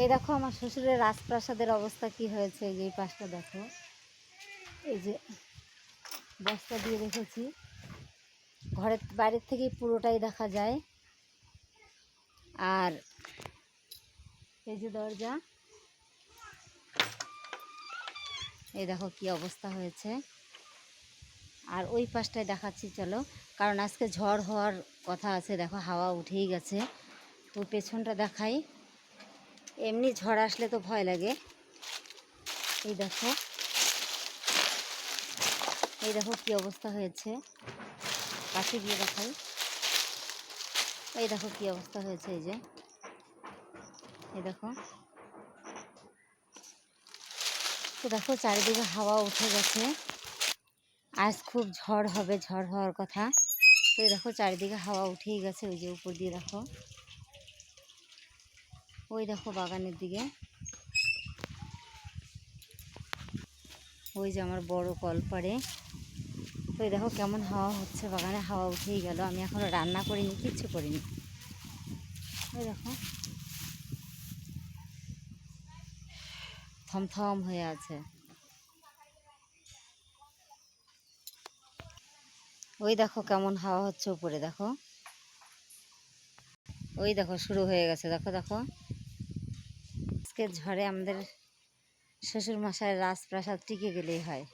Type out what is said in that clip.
এই দেখো আমার শ্বশুরের রাজপ্রাসাদের অবস্থা কি হয়েছে, এই পাশটা দেখো। এই যে বস্তা দিয়ে রেখেছি। ঘরের বাইরের থেকেই পুরোটাই দেখা যায়। আর এই যে দরজা। এই দেখো কি অবস্থা হয়েছে। আর ওই পাশটায় দেখাচ্ছি, চলো। কারণ আজকে ঝড় হওয়ার কথা আছে, দেখো হাওয়া উঠেই গেছে। তো পেছনটা দেখাই। এমনি ঝড় আসলে তো ভয় লাগে। এই দেখো। এই দেখো কি অবস্থা হয়েছে। কাছে গিয়ে দেখাই। এই দেখো কি অবস্থা হয়েছে এই যে। এই দেখো। তো দেখো চারিদিকে হাওয়া উঠে গেছে। আজ খুব ঝড় হবে, ঝড় হওয়ার কথা। তো এই দেখো চারিদিকে হাওয়া উঠেই গেছে, ওই যে উপর দিয়ে দেখো। ওই দেখো বাগানের দিকে। ওই যে আমার বড় কল পাড়ে তো দেখো কেমন হাওয়া হচ্ছে, বাগানে হাওয়া উঠেই গেল। আমি এখনও রান্না করিনি, কিচ্ছু করিনি। ওই দেখো। থমথম হয়ে আছে। ওই দেখো কেমন হাওয়া হচ্ছে উপরে, দেখো। ওই দেখো, শুরু হয়ে গেছে, দেখো দেখো। আজকে ঝড়ে আমাদের শ্বশুর মশাই রাজপ্রাসাদ টিকে গেলেই হয়।